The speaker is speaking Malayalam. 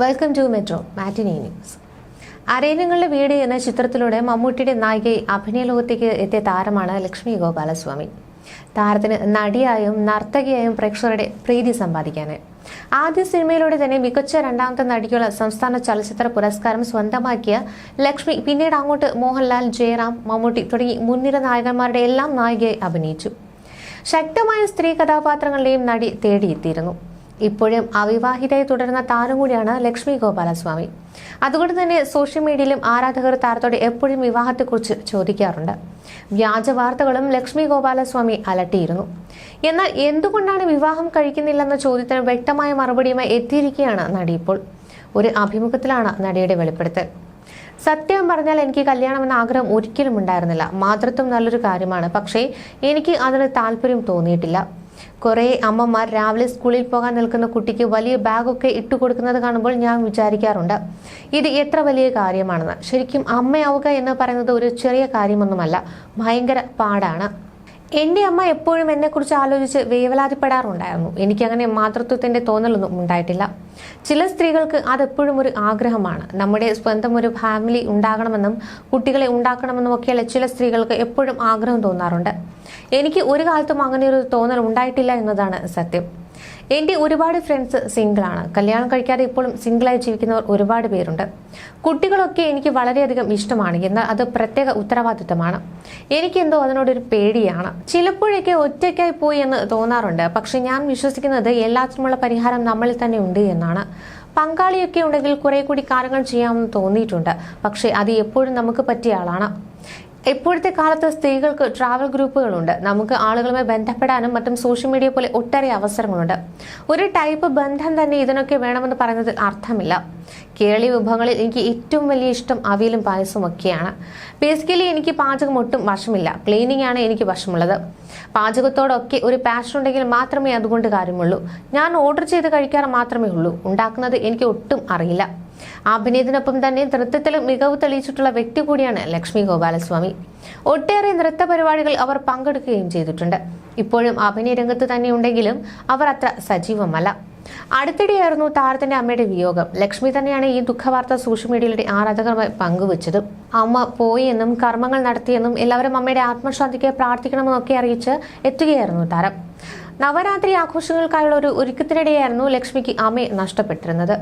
Welcome to metro matinee news അരയനങ്ങളുടെ വീട് എന്ന ചിത്രത്തിലൂടെ മമ്മൂട്ടിയുടെ നായികയെ അഭിനയ ലോകത്തേക്ക് എത്തിയ താരമാണ് ലക്ഷ്മി ഗോപാലസ്വാമി. താരത്തിന് നടിയായും നർത്തകിയായും പ്രേക്ഷകരുടെ പ്രീതി സമ്പാദിക്കാനായി ആദ്യ സിനിമയിലൂടെ തന്നെ മികച്ച രണ്ടാമത്തെ നടിക്കുള്ള സംസ്ഥാന ചലച്ചിത്ര പുരസ്കാരം സ്വന്തമാക്കിയ ലക്ഷ്മി പിന്നീട് അങ്ങോട്ട് മോഹൻലാൽ ജയറാം മമ്മൂട്ടി തുടങ്ങി മുൻനിര നായകന്മാരുടെ എല്ലാം നായികയായി അഭിനയിച്ചു. ശക്തമായ സ്ത്രീ കഥാപാത്രങ്ങളുടെയും നടി തേടിയെത്തിയിരുന്നു. ഇപ്പോഴും അവിവാഹിതയെ തുടരുന്ന താരം കൂടിയാണ് ലക്ഷ്മി ഗോപാലസ്വാമി. അതുകൊണ്ട് തന്നെ സോഷ്യൽ മീഡിയയിലും ആരാധകർ താരത്തോടെ എപ്പോഴും വിവാഹത്തെക്കുറിച്ച് ചോദിക്കാറുണ്ട്. വ്യാജ വാർത്തകളും ലക്ഷ്മി ഗോപാലസ്വാമി അലട്ടിയിരുന്നു. എന്നാൽ എന്തുകൊണ്ടാണ് വിവാഹം കഴിക്കുന്നില്ലെന്ന ചോദ്യത്തിന് വ്യക്തമായ മറുപടിയുമായി എത്തിയിരിക്കുകയാണ് നടി ഇപ്പോൾ. ഒരു അഭിമുഖത്തിലാണ് നടിയുടെ വെളിപ്പെടുത്തൽ. സത്യം പറഞ്ഞാൽ എനിക്ക് കല്യാണം എന്ന ആഗ്രഹം ഒരിക്കലും ഉണ്ടായിരുന്നില്ല. മാതൃത്വം നല്ലൊരു കാര്യമാണ്. പക്ഷേ എനിക്ക് അതിന് താല്പര്യം തോന്നിയിട്ടില്ല. കുറേ അമ്മമാർ രാവിലെ സ്കൂളിൽ പോകാൻ നിൽക്കുന്ന കുട്ടിക്ക് വലിയ ബാഗൊക്കെ ഇട്ടു കൊടുക്കുന്നത് കാണുമ്പോൾ ഞാൻ വിചാരിക്കാറുണ്ട്. ഇത് എത്ര വലിയ കാര്യമാണെന്ന്. ശരിക്കും അമ്മയാവുക എന്ന് പറയുന്നത് ഒരു ചെറിയ കാര്യമൊന്നുമല്ല. ഭയങ്കര പാടാണ്. എന്റെ അമ്മ എപ്പോഴും എന്നെക്കുറിച്ച് ആലോചിച്ച് വേവലാതിപ്പെടാറുണ്ടായിരുന്നു. എനിക്കങ്ങനെ മാതൃത്വത്തിന്റെ തോന്നലൊന്നും ഉണ്ടായിട്ടില്ല. ചില സ്ത്രീകൾക്ക് അതെപ്പോഴും ഒരു ആഗ്രഹമാണ്. നമ്മുടെ സ്വന്തം ഒരു ഫാമിലി ഉണ്ടാകണമെന്നും കുട്ടികളെ ഉണ്ടാക്കണമെന്നും ഒക്കെയുള്ള ചില സ്ത്രീകൾക്ക് എപ്പോഴും ആഗ്രഹം തോന്നാറുണ്ട്. എനിക്ക് ഒരു കാലത്തും അങ്ങനെ ഒരു തോന്നൽ ഉണ്ടായിട്ടില്ല എന്നതാണ് സത്യം. എന്റെ ഒരുപാട് ഫ്രണ്ട്സ് സിംഗിളാണ് കല്യാണം കഴിക്കാതെ ഇപ്പോഴും സിംഗിളായി ജീവിക്കുന്നവർ ഒരുപാട് പേരുണ്ട്. കുട്ടികളൊക്കെ എനിക്ക് വളരെയധികം ഇഷ്ടമാണ്. എന്നാൽ അത് പ്രത്യേക ഉത്തരവാദിത്തമാണ്. എനിക്കെന്തോ അതിനോടൊരു പേടിയാണ്. ചിലപ്പോഴൊക്കെ ഒറ്റയ്ക്കായി പോയി എന്ന് തോന്നാറുണ്ട്. പക്ഷെ ഞാൻ വിശ്വസിക്കുന്നത് എല്ലാത്തിനുമുള്ള പരിഹാരം നമ്മളിൽ തന്നെ ഉണ്ട് എന്നാണ്. പങ്കാളിയൊക്കെ ഉണ്ടെങ്കിൽ കുറെ കൂടി കാര്യങ്ങൾ ചെയ്യാമെന്ന് തോന്നിയിട്ടുണ്ട്. പക്ഷേ അത് എപ്പോഴും നമുക്ക് പറ്റിയ ആളാണ്. ഇപ്പോഴത്തെ കാലത്ത് സ്ത്രീകൾക്ക് ട്രാവൽ ഗ്രൂപ്പുകളുണ്ട്. നമുക്ക് ആളുകളുമായി ബന്ധപ്പെടാനും മറ്റും സോഷ്യൽ മീഡിയ പോലെ ഒട്ടേറെ അവസരങ്ങളുണ്ട്. ഒരു ടൈപ്പ് ബന്ധം തന്നെ ഇതിനൊക്കെ വേണമെന്ന് പറയുന്നത് അർത്ഥമില്ല. കേരളീയ വിഭവങ്ങളിൽ എനിക്ക് ഏറ്റവും വലിയ ഇഷ്ടം അവിയലും പായസവും ഒക്കെയാണ്. ബേസിക്കലി എനിക്ക് പാചകം ഒട്ടും വശമില്ല. ക്ലീനിങ് ആണ് എനിക്ക് വശമുള്ളത്. പാചകത്തോടൊക്കെ ഒരു പാഷൻ ഉണ്ടെങ്കിൽ മാത്രമേ അതുകൊണ്ട് കാര്യമുള്ളൂ. ഞാൻ ഓർഡർ ചെയ്ത് കഴിക്കാറ് മാത്രമേ ഉള്ളൂ. ഉണ്ടാക്കുന്നത് എനിക്ക് ഒട്ടും അറിയില്ല. അഭിനയത്തിനൊപ്പം തന്നെ നൃത്തത്തിലും മികവ് തെളിയിച്ചിട്ടുള്ള വ്യക്തി കൂടിയാണ് ലക്ഷ്മി ഗോപാലസ്വാമി. ഒട്ടേറെ നൃത്ത പരിപാടികൾ അവർ പങ്കെടുക്കുകയും ചെയ്തിട്ടുണ്ട്. ഇപ്പോഴും അഭിനയ രംഗത്ത് തന്നെ ഉണ്ടെങ്കിലും അവർ അത്ര സജീവമല്ല. അടുത്തിടെയായിരുന്നു താരത്തിന്റെ അമ്മയുടെ വിയോഗം. ലക്ഷ്മി തന്നെയാണ് ഈ ദുഃഖവാർത്ത സോഷ്യൽ മീഡിയയിലൂടെ ആരാധകരുമായി പങ്കുവച്ചത്. അമ്മ പോയി എന്നും കർമ്മങ്ങൾ നടത്തിയെന്നും എല്ലാവരും അമ്മയുടെ ആത്മശാന്തിക്ക് പ്രാർത്ഥിക്കണമെന്നൊക്കെ അറിയിച്ച് എത്തുകയായിരുന്നു താരം. നവരാത്രി ആഘോഷങ്ങൾക്കായുള്ള ഒരു ഒരുക്കത്തിനിടെയായിരുന്നു ലക്ഷ്മിക്ക് അമ്മയെ നഷ്ടപ്പെട്ടിരുന്നത്.